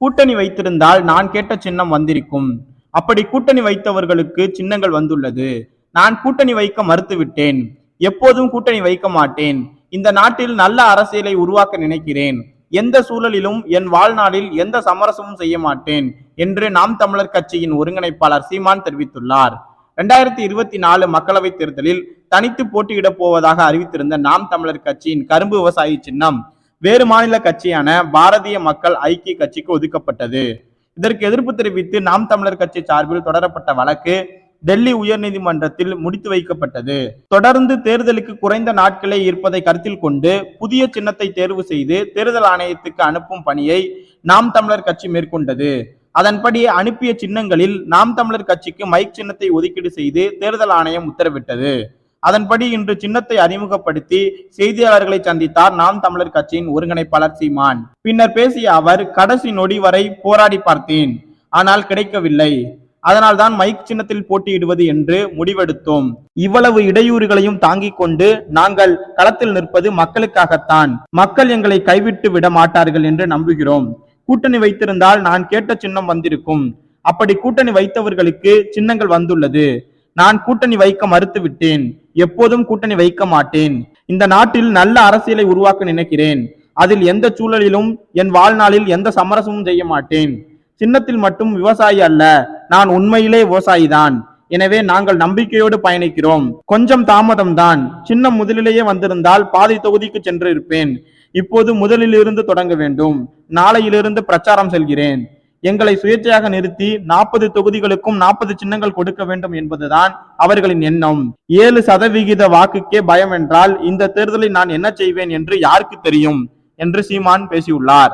கூட்டணி வைத்திருந்தால் நான் கேட்ட சின்னம் வந்திருக்கும். அப்படி கூட்டணி வைத்தவர்களுக்கு சின்னங்கள் வந்துள்ளது. நான் கூட்டணி வைக்க மறுத்துவிட்டேன். எப்போதும் கூட்டணி வைக்க மாட்டேன். இந்த நாட்டில் நல்ல அரசியலை உருவாக்க நினைக்கிறேன். எந்த சூழலிலும் என் வாழ்நாளில் எந்த சமரசமும் செய்ய மாட்டேன் என்று நாம் தமிழர் கட்சியின் ஒருங்கிணைப்பாளர் சீமான் தெரிவித்துள்ளார். இரண்டாயிரத்தி இருபத்தி நாலு மக்களவைத் தேர்தலில் தனித்து போட்டியிடப் போவதாக அறிவித்திருந்த நாம் தமிழர் கட்சியின் கரும்பு விவசாயி சின்னம் வேறு மாநில கட்சியான பாரதிய மக்கள் ஐக்கிய கட்சிக்கு ஒதுக்கப்பட்டது. இதற்கு எதிர்ப்பு தெரிவித்து நாம் தமிழர் கட்சி சார்பில் தொடரப்பட்ட வழக்கு டெல்லி உயர்நீதிமன்றத்தில் முடித்து வைக்கப்பட்டது. தொடர்ந்து தேர்தலுக்கு குறைந்த நாட்களே இருப்பதை கருத்தில் கொண்டு புதிய சின்னத்தை தேர்வு செய்து தேர்தல் ஆணையத்துக்கு அனுப்பும் பணியை நாம் தமிழர் கட்சி மேற்கொண்டது. அதன்படி அனுப்பிய சின்னங்களில் நாம் தமிழர் கட்சிக்கு மைக் சின்னத்தை ஒதுக்கீடு செய்து தேர்தல் ஆணையம் உத்தரவிட்டது. அதன்படி இன்று சின்னத்தை அறிமுகப்படுத்தி செய்தியாளர்களை சந்தித்தார் நாம் தமிழர் கட்சியின் ஒருங்கிணைப்பாளர் சீமான். பின்னர் பேசிய அவர் கடைசி நொடி வரை போராடி பார்த்தேன் ஆனால் கிடைக்கவில்லை. அதனால் தான் மைக் சின்னத்தில் போட்டியிடுவது என்று முடிவெடுத்தோம். இவ்வளவு இடையூறுகளையும் தாங்கிக் கொண்டு நாங்கள் களத்தில் நிற்பது மக்களுக்காகத்தான். மக்கள் எங்களை கைவிட்டு விட மாட்டார்கள் என்று நம்புகிறோம். கூட்டணி வைத்திருந்தால் நான் கேட்ட சின்னம் வந்திருக்கும். அப்படி கூட்டணி வைத்தவர்களுக்கு சின்னங்கள் வந்துள்ளது. நான் கூட்டணி வைக்க மறுத்து விட்டேன் எப்போதும் கூட்டணி வைக்க மாட்டேன். இந்த நாட்டில் நல்ல அரசியலை உருவாக்க நினைக்கிறேன். அதில் எந்த சூழலிலும் என் வாழ்நாளில் எந்த சமரசமும் செய்ய மாட்டேன். சின்னத்தில் மட்டும் விவசாயி அல்ல நான் உண்மையிலே விவசாயிதான். எனவே நாங்கள் நம்பிக்கையோடு பயணிக்கிறோம். கொஞ்சம் தாமதம்தான். சின்னம் முதலிலேயே வந்திருந்தால் பாதி தொகுதிக்கு சென்று இருப்பேன் இப்போது முதலிலிருந்து தொடங்க வேண்டும். நாளையிலிருந்து பிரச்சாரம் செல்கிறேன். எங்களை சுயேட்சையாக நிறுத்தி நாற்பது தொகுதிகளுக்கும் நாற்பது சின்னங்கள் கொடுக்க வேண்டும் என்பதுதான் அவர்களின் எண்ணம். ஏழு சதவிகித வாக்குக்கே பயம் என்றால் இந்த தேர்தலில் நான் என்ன செய்வேன் என்று யாருக்கு தெரியும்? என்று சீமான் பேசியுள்ளார்.